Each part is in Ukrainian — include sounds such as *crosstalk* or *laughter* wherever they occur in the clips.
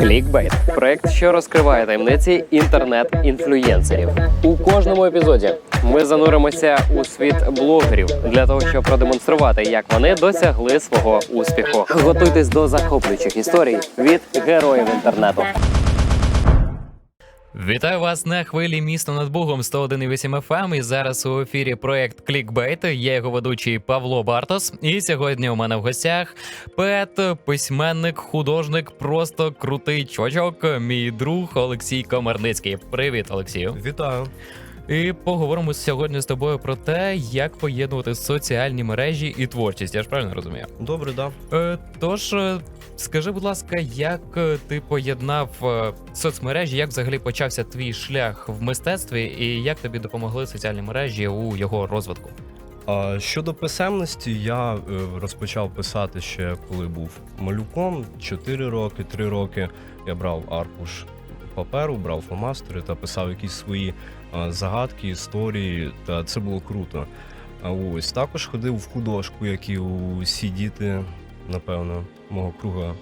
Клікбейт проект, що розкриває таємниці інтернет-інфлюєнсерів. У кожному епізоді ми зануримося у світ блогерів для того, щоб продемонструвати, як вони досягли свого успіху. Готуйтесь до захоплюючих історій від героїв інтернету. Вітаю вас на хвилі місто над Бугом 101,8 FM. І зараз у ефірі проект Клікбейт. Я його ведучий Павло Бартос. І сьогодні у мене в гостях поет, письменник, художник, просто крутий чочок. Мій друг Олексій Комарницький. Привіт, Олексію. Вітаю. І поговоримо сьогодні з тобою про те, як поєднувати соціальні мережі і творчість. Я ж правильно розумію? Добре, да. Е, Тож, е, скажи, будь ласка, як е, ти поєднав е, соцмережі, як взагалі почався твій шлях в мистецтві, і як тобі допомогли соціальні мережі у його розвитку? Щодо писемності, я е, розпочав писати ще коли був малюком. 4 роки, 3 роки я брав аркуш паперу, брав фломастери та писав якісь свої загадки, історії, та це було круто. Ось також ходив в художку, як і усі діти, напевно, мого круга.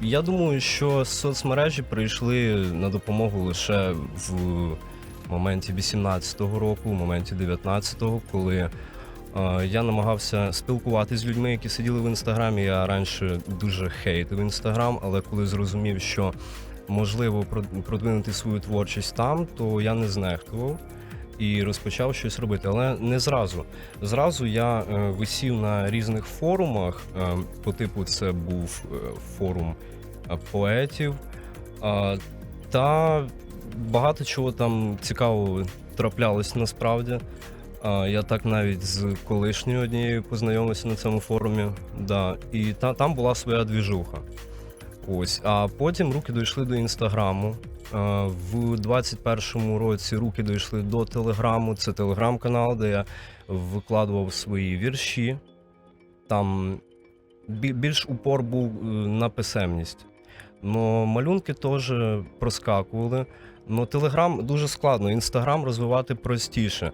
Я думаю, що соцмережі прийшли на допомогу лише в моменті 18-го року, в моменті 19-го, коли я намагався спілкуватися з людьми, які сиділи в інстаграмі. Я раніше дуже хейтив інстаграм, але коли зрозумів, що можливо продвинути свою творчість там, то я не знехтував. І розпочав щось робити, але не зразу. Зразу я е, висів на різних форумах. Е, по типу, це був е, форум поетів. Та багато чого там цікавого траплялось насправді. Я так навіть з колишньою однією познайомився на цьому форумі. Да. І та, там була своя двіжуха. Ось. А потім руки дійшли до інстаграму. А, В 21-му році руки дійшли до телеграму. Це телеграм-канал, де я викладував свої вірші. Там більш упор був е, на писемність. Но малюнки теж проскакували. Ну, Телеграм дуже складно, інстаграм розвивати простіше.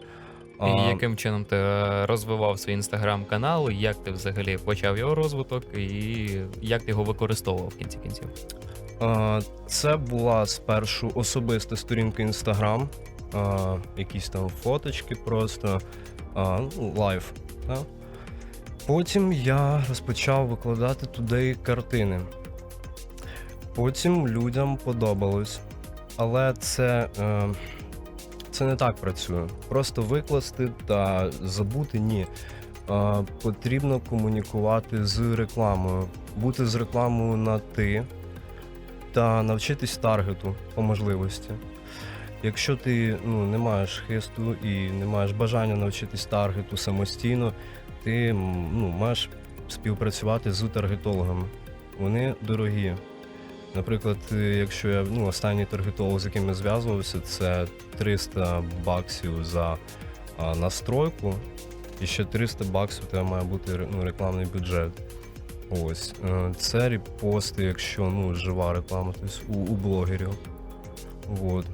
І яким чином ти е, розвивав свій інстаграм-канал, як ти взагалі почав його розвиток, і як ти його використовував в кінці кінців? А, це була спершу особиста сторінка інстаграм, якісь там фоточки просто, а, ну, лайф. Да? Потім я розпочав викладати туди картини. Потім людям подобалось. Але це, е, це не так працює. Просто викласти та забути ні. Е, потрібно комунікувати з рекламою, бути з рекламою на ти та навчитись таргету по можливості. Якщо ти ну, не маєш хисту і не маєш бажання навчитись таргету самостійно, ти ну, маєш співпрацювати з таргетологами. Вони дорогі. Наприклад, якщо я ну, останній таргетолог, з яким я зв'язувався, це 300 баксів за настройку, і ще 300 баксів у тебе має бути ну, рекламний бюджет. Ось. Е, Це репости, якщо ну, жива реклама, тобто у, у блогерів. От.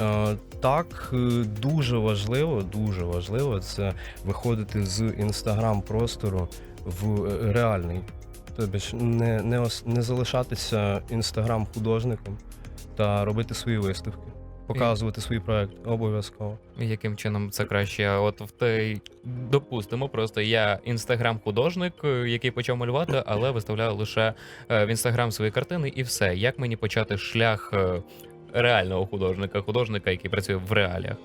Е, Так, е, дуже важливо, дуже важливо це виходити з інстаграм-простору в реальний. Тобі ж не, не, не залишатися інстаграм-художником та робити свої виставки, показувати свій проект обов'язково. Яким чином це краще? От в той допустимо, просто я інстаграм-художник, е, який почав малювати, але виставляю лише е, в інстаграм свої картини, і все. Як мені почати шлях е, реального художника, художника, який працює в реаліях?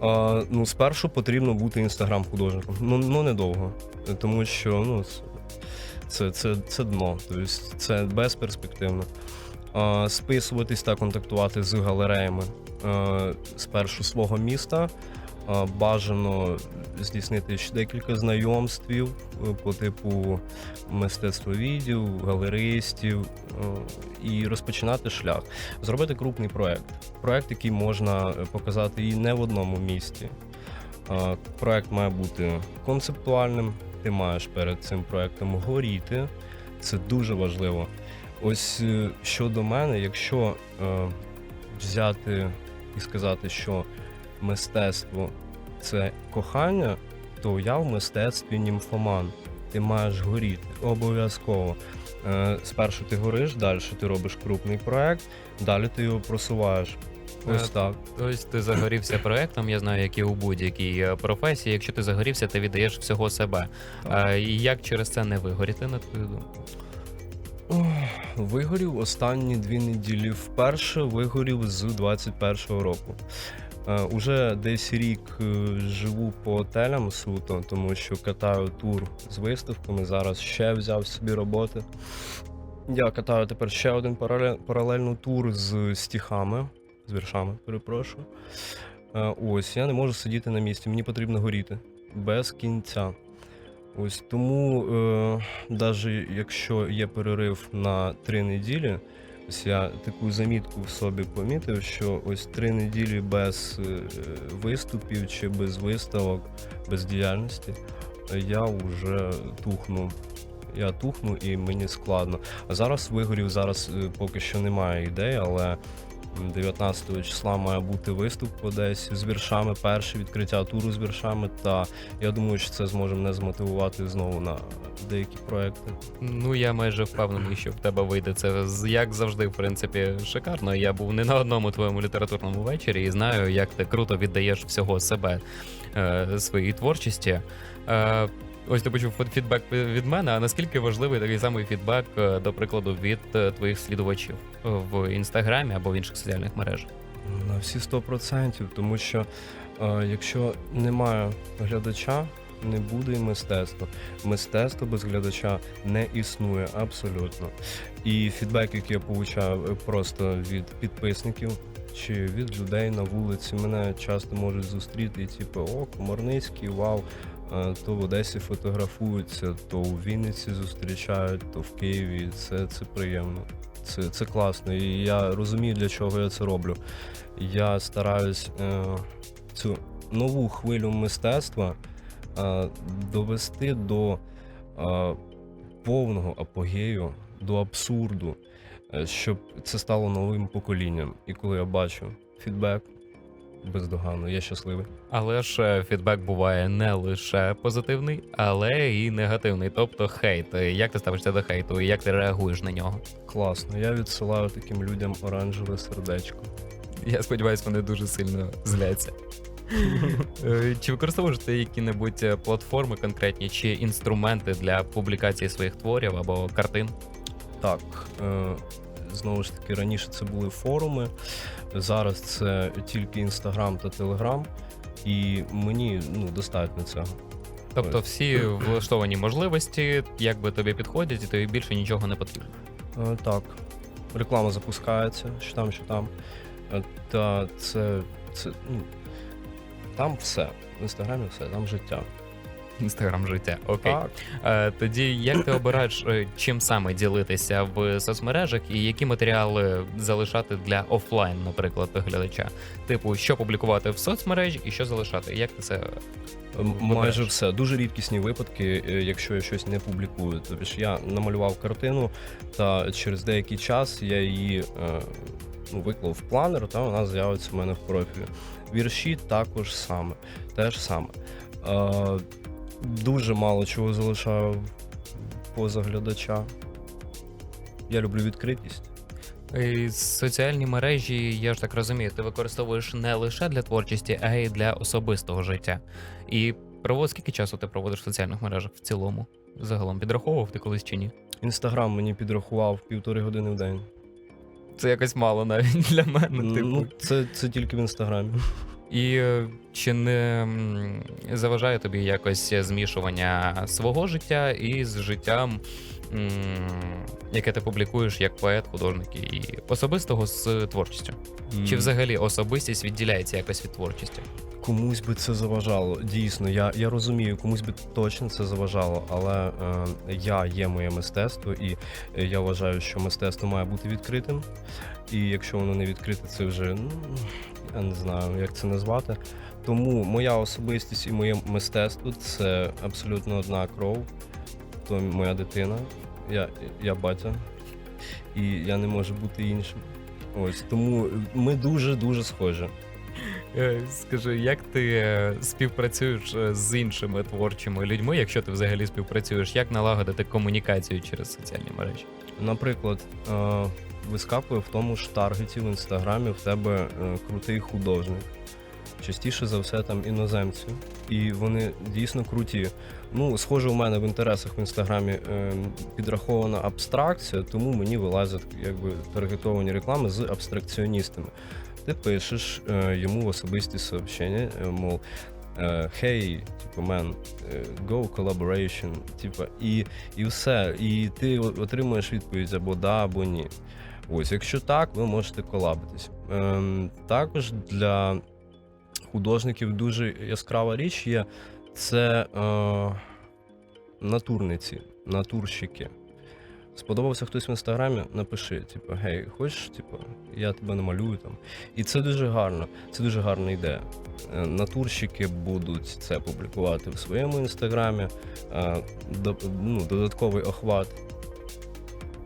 А, ну, спершу потрібно бути інстаграм-художником. Ну, ну недовго. Тому що ну, це, це, це дно, тобто це безперспективно. А, списуватись та контактувати з галереями а, спершу свого міста. Бажано здійснити ще декілька знайомствів е, по типу мистецтвовідів, галеристів е, і розпочинати шлях. Зробити крупний проект. Проект, який можна е, показати і не в одному місті. Проект має бути концептуальним. Ти маєш перед цим проектом горіти. Це дуже важливо. Ось е, щодо мене, якщо е, взяти і сказати, що мистецтво це кохання, то я в мистецтві німфоман. Ти маєш горіти обов'язково. Е, Спершу ти гориш, далі ти робиш крупний проект, далі ти його просуваєш. Ось Е, так. Ось ти загорівся *coughs* проектом, я знаю, як і у будь-якій е, професії. Якщо ти загорівся, ти віддаєш всього себе. Так. Е, як через це не вигоріти, на твою думку? Вигорів останні дві неділі. Вперше вигорів з 21-го року. Е, уже десь рік е, живу по отелям суто, тому що катаю тур з виставками. Зараз ще взяв собі роботи. Я катаю тепер ще один паралель, паралельний тур з стіхами, з віршами, перепрошую. Е, ось, я не можу сидіти на місці, мені потрібно горіти без кінця. Ось тому, е, навіть якщо є перерив на три неділі, ось я таку замітку в собі помітив, що ось три неділі без е, виступів чи без виставок, без діяльності, я вже тухну. Я тухну і мені складно. А зараз вигорів, зараз е, поки що немає ідей, але 19 числа має бути виступ в Одесі з віршами, перше відкриття туру з віршами. Та я думаю, що це зможе мене змотивувати знову на деякі проекти. Ну я майже впевнений, що в тебе вийде це як завжди, в принципі, шикарно. Я був не на одному твоєму літературному вечорі і знаю, як ти круто віддаєш всього себе е, своїй творчості. Е, Ось ти почув фід- фідбек від мене. А наскільки важливий такий самий фідбек, е, до прикладу, від е, твоїх слідувачів в інстаграмі або в інших соціальних мережах? На всі 100%, тому що е, якщо немає глядача, не буде і мистецтва. Мистецтво без глядача не існує абсолютно. І фідбек, який я получаю е, просто від підписників чи від людей на вулиці, мене часто можуть зустріти, і типу, о, Комарницький, вау. Е, То в Одесі фотографуються, то у Вінниці зустрічають, то в Києві. Це, це приємно. Це, це класно. І я розумію, для чого я це роблю. Я стараюсь е, цю нову хвилю мистецтва е, довести до повного апогею, до абсурду, щоб це стало новим поколінням. І коли я бачу фідбек бездоганно, я щасливий. Але ж е, фідбек буває не лише позитивний, але і негативний, тобто хейт. Як ти ставишся до хейту і як ти реагуєш на нього? Класно. Я відсилаю таким людям оранжеве сердечко. Я сподіваюся, вони дуже сильно зляться. *laughs* Е, Чи використовуєш ти які-небудь е, платформи конкретні чи інструменти для публікації своїх творів або картин? Так, е, знову ж таки, раніше це були форуми, зараз це тільки Інстаграм та Телеграм, і мені ну, достатньо цього. Тобто всі влаштовані можливості, якби тобі підходять, і тобі більше нічого не потрібно. Е, Так, реклама запускається, що там, що там. Е, Та це, це ну, там все. В інстаграмі все, там життя. Інстаграм життя. Окей. Так. Е, Тоді як ти обираєш, е, чим саме ділитися в соцмережах і які матеріали залишати для офлайн, наприклад, глядача? Типу, що публікувати в соцмережі і що залишати? Як ти це М- вибираєш? Майже все. Дуже рідкісні випадки, е, якщо я щось не публікую. Тобто ж я намалював картину, та через деякий час я її е, ну, виклав в планер, та вона з'явиться в мене в профілі. Вірші також саме. Теж саме. Е, дуже мало чого залишаю поза глядача. Я люблю відкритість. І соціальні мережі, я ж так розумію, ти використовуєш не лише для творчості, а й для особистого життя. І провод скільки часу ти проводиш в соціальних мережах в цілому? Загалом підраховував ти колись чи ні? Інстаграм мені підрахував півтори години в день. Це якось мало навіть для мене. Типу. Ну, це, це тільки в інстаграмі. І е, чи не заважає тобі якось змішування свого життя із життям, яке ти публікуєш як поет, художник і особистого з творчістю? Чи взагалі особистість відділяється якось від творчості? Комусь би це заважало. Дійсно, я, я розумію, комусь би точно це заважало, але е, я є моє мистецтво, і я вважаю, що мистецтво має бути відкритим. І якщо воно не відкрите, це вже ну, я не знаю, як це назвати. Тому моя особистість і моє мистецтво це абсолютно одна кров. То моя дитина, я, я батя, і я не можу бути іншим. Ось тому ми дуже дуже схожі. Е, Скажи, як ти е, співпрацюєш е, з іншими творчими людьми, якщо ти взагалі співпрацюєш, як налагодити комунікацію через соціальні мережі? Наприклад, вискакує в тому ж таргеті в інстаграмі в тебе е, крутий художник. Частіше за все там іноземці. І вони дійсно круті. Ну, схоже, у мене в інтересах в інстаграмі е, підрахована абстракція, тому мені вилазять якби таргетовані реклами з абстракціоністами. Ти пишеш е, йому в особисті сообщення, е, мов. е, Hey, типу, man, е, go collaboration, типу, і, і все. І ти отримуєш відповідь або да, або ні. Ось, якщо так, ви можете колабитись. Ем, також для художників дуже яскрава річ є це е, натурниці, натурщики. Сподобався хтось в інстаграмі, напиши, типу, гей, хочеш, типу, я тебе намалюю там. І це дуже гарно, це дуже гарна ідея. Е, Натурщики будуть це публікувати в своєму інстаграмі, е, ну, додатковий охват.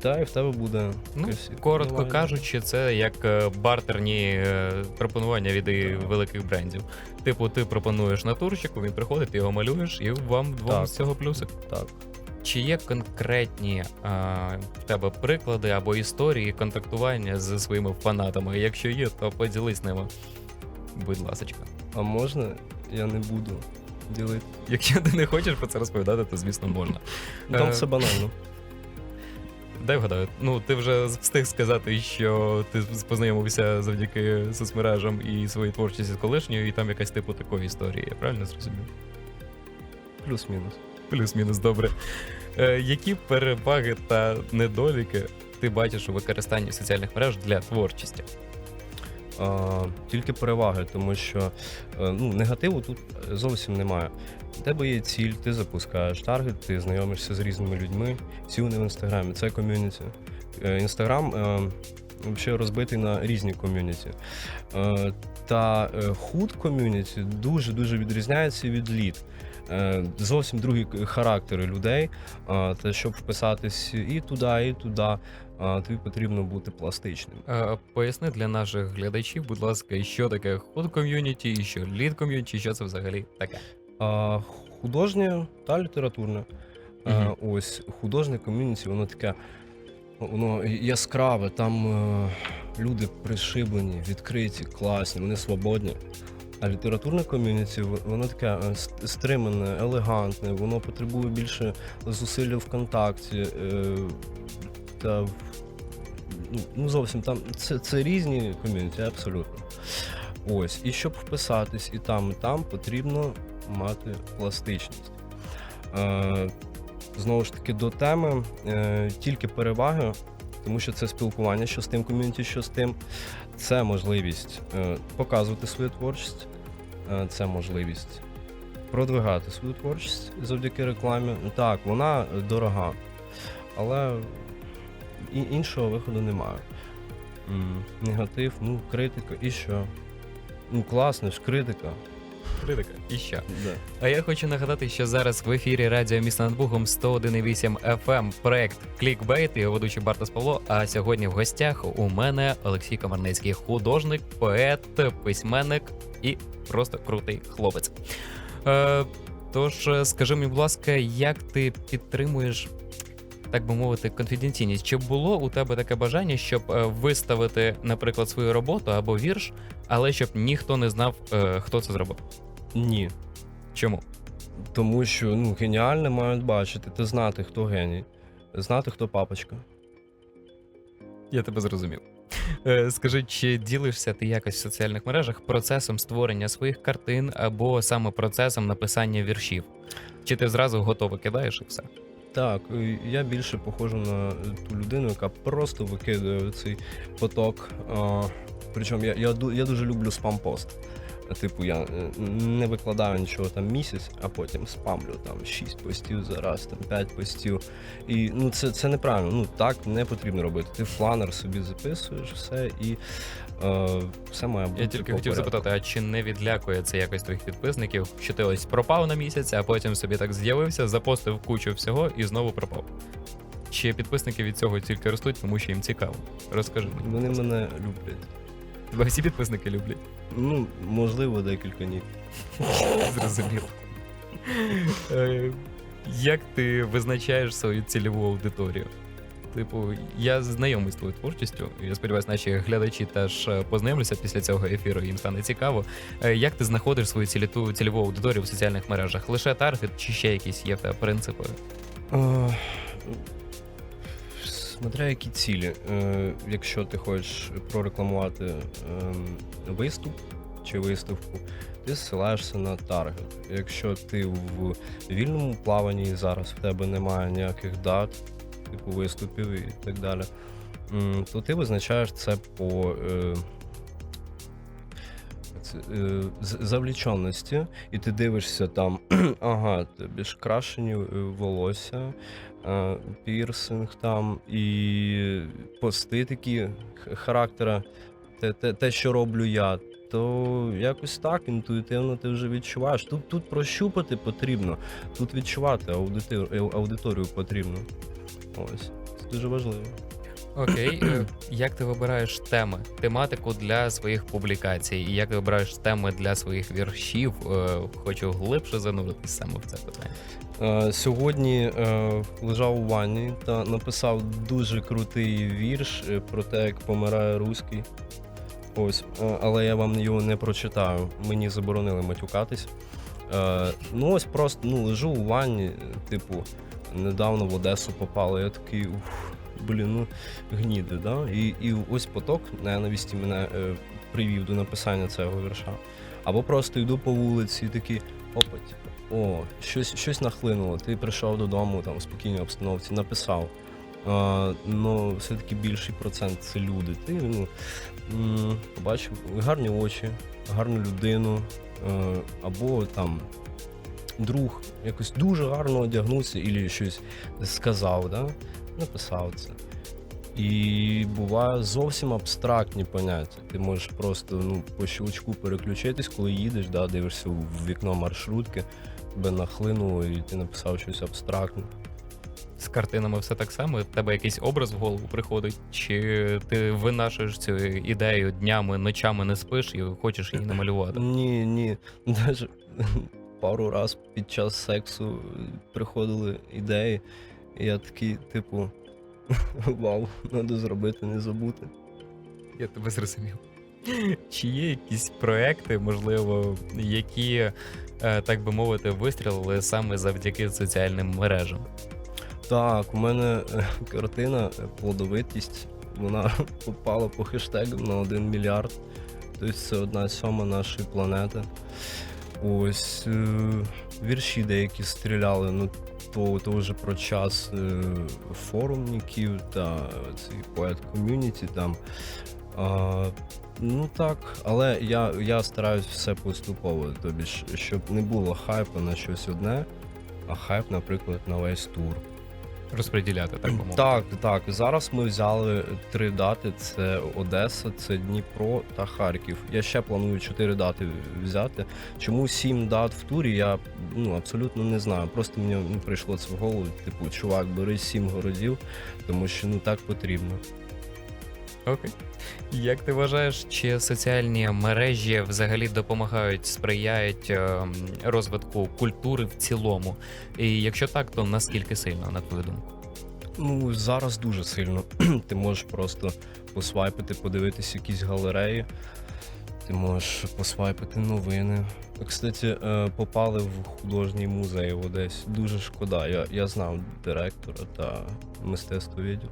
Та і в тебе буде Ну, коротко нормальна- кажучи, це як е, бартерні е, пропонування від Так. великих брендів. Типу, ти пропонуєш натурщику, він приходить, ти його малюєш, і вам двом Так. з цього плюсик. Так. Чи є конкретні е, в тебе приклади або історії контактування з своїми фанатами? Якщо є, то поділись ними. Будь ласочка. А можна? Я не буду ділити. Якщо ти не хочеш про це розповідати, то звісно можна. Там все банально. Дай вгадаю. Ну, ти вже встиг сказати, що ти познайомився завдяки соцмережам і своїй творчості з колишньою, і там якась типу такої історії. Я правильно зрозумів? Плюс-мінус. Плюс-мінус добре. Е, які переваги та недоліки ти бачиш у використанні соціальних мереж для творчості? Тільки переваги, тому що е, ну, негативу тут зовсім немає. У тебе є ціль, ти запускаєш таргет, ти знайомишся з різними людьми. Всі вони в інстаграмі, це ком'юніті. Е, Інстаграм е, взагалі розбитий на різні ком'юніті. Та худ ком'юніті дуже-дуже відрізняється від лід. Зовсім другі характери людей. Та щоб вписатись і туди, і туди, тобі потрібно бути пластичним. Е, поясни для наших глядачів, будь ласка, що таке худ ком'юніті, і що лід ком'юніті, що це взагалі таке. А, художнє та літературне. А, ось художнє ком'юніті, воно таке, воно яскраве, там е, люди пришиблені, відкриті, класні, вони свободні. А літературне ком'юніті, воно таке е, стримане, елегантне, воно потребує більше зусилля в контакті. Та ну, ну, зовсім там це, це різні ком'юніті, абсолютно. Ось, і щоб вписатись і там, і там потрібно мати пластичність. Е, знову ж таки, до теми е, тільки переваги, тому що це спілкування, що з тим ком'юніті, що з тим. Це можливість е, показувати свою творчість, е, це можливість продвигати свою творчість завдяки рекламі. Так, вона дорога, але і- іншого виходу немає. Негатив, ну, критика, і що? Ну, класно ж, критика. Критика. І що? Да. А я хочу нагадати, що зараз в ефірі Радіо Місто над Богом 101,8 FM проект Клікбейт, його ведучий Бартос Павло. А сьогодні в гостях у мене Олексій Комарницький, художник, поет, письменник і просто крутий хлопець. Е, тож, е, скажи мені, будь ласка, як ти підтримуєш, так би мовити, конфіденційність? Чи було у тебе таке бажання, щоб е, виставити, наприклад, свою роботу або вірш, але щоб ніхто не знав, е, хто це зробив? Ні. Чому? Тому що ну, геніальне мають бачити, ти знати, хто геній, знати, хто папочка. Я тебе зрозумів. *laughs* Е, Скажи, чи ділишся ти якось в соціальних мережах процесом створення своїх картин або саме процесом написання віршів? Чи ти зразу готово кидаєш і все? Так, я більше похожу на ту людину, яка просто викидає цей поток. Причому я, я, я дуже люблю спам-пост. Типу, я е, не викладаю нічого там місяць, а потім спамлю там 6 постів за раз, там 5 постів. І ну це, це неправильно. Ну так не потрібно робити. Ти в планер собі записуєш все і все має бути. Я тільки хотів запитати, а чи не відлякує це якось твоїх підписників, що ти ось пропав на місяць, а потім собі так з'явився, запостив кучу всього і знову пропав? Чи підписники від цього тільки ростуть, тому що їм цікаво? Розкажи мені. Вони мене люблять. Тебе всі підписники люблять. Ну, можливо, декілька ні. *laughs* Зрозуміло. Е, Як ти визначаєш свою цільову аудиторію? Типу, я знайомий з твоєю творчістю. Я сподіваюся, наші глядачі теж е, познайомляться після цього ефіру, їм стане цікаво. Е, Як ти знаходиш свою ціліту- цільову аудиторію в соціальних мережах? Лише таргет чи ще якісь є тебе принципи? Е, Смотря які цілі. Якщо ти хочеш прорекламувати ем, виступ чи виставку, ти зсилаєшся на таргет. Якщо ти в вільному плаванні зараз в тебе немає ніяких дат, виступів і так далі, то ти визначаєш це по. е, е, завліченості, і ти дивишся там, *clears throat* ага, тобі ж крашені е, волосся, пірсинг там, і пости такі характера, те, те, те, що роблю я. То якось так інтуїтивно ти вже відчуваєш. Тут, тут прощупати потрібно, тут відчувати аудиторію потрібно. Ось. Це дуже важливо. Окей, *clears throat* е, як ти вибираєш теми, тематику для своїх публікацій, і як ти вибираєш теми для своїх віршів? Е, Хочу глибше зануритись саме в це питання. Е, Сьогодні лежав у ванні та написав дуже крутий вірш про те, як помирає руський. Ось, але я вам його не прочитаю. Мені заборонили матюкатись. Ну ось просто ну, лежу у ванні, типу, недавно в Одесу попали. Я такий, ух, блін, ну гніди, да? І, і ось поток ненависті мене е, привів до написання цього вірша. Або просто йду по вулиці і такий, опа, типу, о, щось, щось нахлинуло. Ти прийшов додому там в спокійній обстановці, написав. А, ну, все-таки більший процент це люди. Ти ну, побачив гарні очі, гарну людину, е, або там друг якось дуже гарно одягнувся і щось сказав, да? написав це. І буває зовсім абстрактні поняття. Ти можеш просто ну, по щелчку переключитись, коли їдеш, да, дивишся в вікно маршрутки, тебе нахлинуло і ти написав щось абстрактне. З картинами все так само. В тебе якийсь образ в голову приходить, чи ти винашуєш цю ідею днями, ночами не спиш і хочеш її *laughs* намалювати? Ні, ні. Навіть пару раз під час сексу приходили ідеї, і я такий, типу, *laughs* вау, треба зробити, не забути. Я тебе зрозумів. Чи є якісь проекти, можливо, які, е, так би мовити, вистрілили саме завдяки соціальним мережам? Так, у мене е, картина е, плодовитість, вона *laughs* попала по хештегам на 1 мільярд. Тобто це одна сьома нашої планети. Ось е, вірші деякі стріляли, ну то, то вже про час е, форумників та цей поет ком'юніті там. А, ну так, але я, я стараюсь все поступово, тобі щоб не було хайпу на щось одне, а хайп, наприклад, на весь тур. Розподіляти, так би мовити. Так, так. Зараз ми взяли три дати: це Одеса, це Дніпро та Харків. Я ще планую чотири дати взяти. Чому сім дат в турі? Я ну абсолютно не знаю. Просто мені прийшло це в голову. Типу, чувак, бери сім городів, тому що ну так потрібно. Окей. Як ти вважаєш, чи соціальні мережі взагалі допомагають, сприяють ем, розвитку культури в цілому? І якщо так, то наскільки сильно, на твою думку? Ну зараз дуже сильно. *clears throat* Ти можеш просто посвайпити, подивитись якісь галереї. Ти можеш посвайпити новини. Кстати, е, попали в художній музей в Одесі. Дуже шкода. Я, я знав директора та мистецтвовідділ.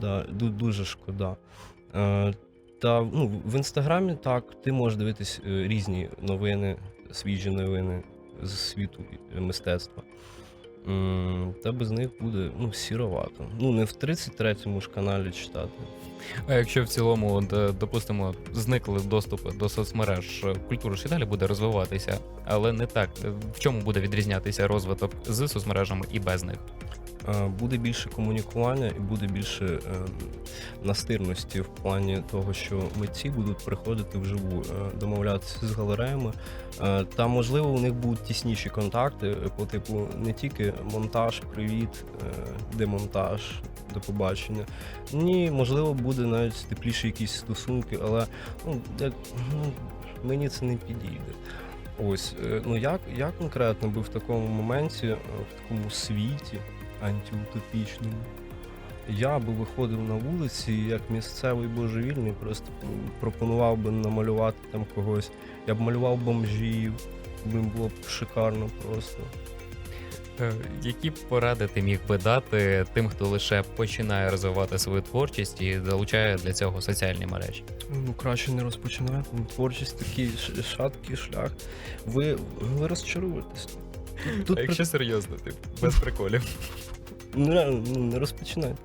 Да, дуже шкода. Е, Та ну, в інстаграмі так, ти можеш дивитись е, різні новини, свіжі новини з світу е, мистецтва. Та без них буде ну, сіровато. Ну, не в 33-му ж каналі читати. А якщо в цілому, е, допустимо, зникли доступи до соцмереж, е, культура і далі буде розвиватися, але не так. Е, В чому буде відрізнятися розвиток з соцмережами і без них? Буде більше комунікування і буде більше настирності в плані того, що митці будуть приходити вживу, домовлятися з галереями. Та можливо у них будуть тісніші контакти по типу не тільки монтаж, привіт, демонтаж, до побачення. Ні, можливо, буде навіть тепліші якісь стосунки, але ну, як, ну, мені це не підійде. Ось, е, ну як, я конкретно би в такому моменті, е, в такому світі антиутопічному, я би виходив на вулиці як місцевий божевільний, просто пропонував би намалювати там когось. Я б малював бомжів, блін, було б шикарно просто. Е, Які поради ти міг би дати тим, хто лише починає розвивати свою творчість і залучає для цього соціальні мережі? Ну, краще не розпочинати. Ну, Творчість такий шаткий шлях. Ви, ви розчаруєтесь. Тут, А якщо серйозно, ти без приколів. *laughs* Ну, реально, ну, не розпочинайте.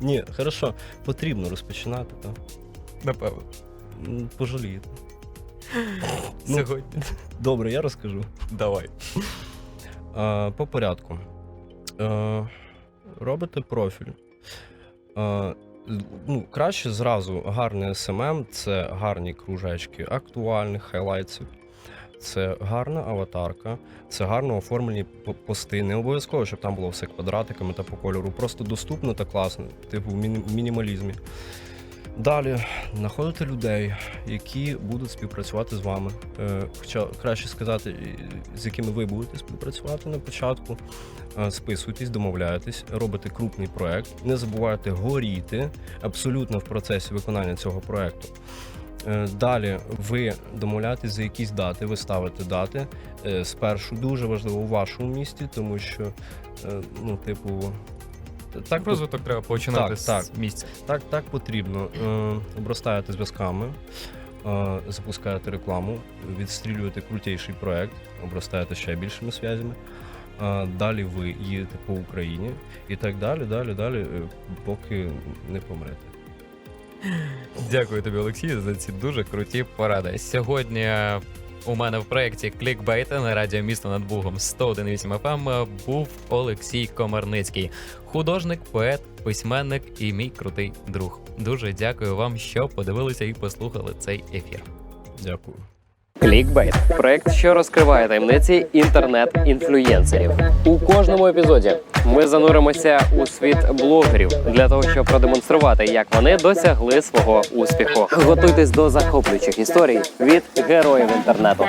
Ні, хорошо, потрібно розпочинати, так. Напевно. Пожалієте. Ну. Сьогодні. Добре, я розкажу. Давай. Е, по порядку. Е, робите профіль. Е, ну, краще зразу гарний SMM це гарні кружечки актуальних хайлайтсів. Це гарна аватарка, це гарно оформлені пости. Не обов'язково, щоб там було все квадратиками та по кольору. Просто доступно та класно, типу в мінімалізмі. Далі знаходите людей, які будуть співпрацювати з вами. Е, Хоча краще сказати, з якими ви будете співпрацювати на початку. Е, Списуйтесь, домовляєтесь, робите крупний проект. Не забувайте горіти абсолютно в процесі виконання цього проекту. Е, Далі ви домовляєтесь за якісь дати, ви ставите дати. Е, Спершу дуже важливо у вашому місті, тому що, е, ну, типу, так Розвиток треба починати Так, з так. місця. так, так потрібно. Е, обростаєте зв'язками, е, запускаєте рекламу, відстрілюєте крутіший проект, обростаєте ще більшими зв'язями. Е, далі ви їдете по Україні і так далі, далі, далі, е, поки не помрете. Дякую тобі, Олексій, за ці дуже круті поради. Сьогодні у мене в проєкті клікбейта на радіо місто над Бугом 101.8 FM був Олексій Комарницький, художник, поет, письменник і мій крутий друг. Дуже дякую вам, що подивилися і послухали цей ефір. Дякую. Клікбейт проект, що розкриває таємниці інтернет-інфлюєнсерів. У кожному епізоді ми зануримося у світ блогерів для того, щоб продемонструвати, як вони досягли свого успіху. Готуйтесь до захоплюючих історій від героїв інтернету.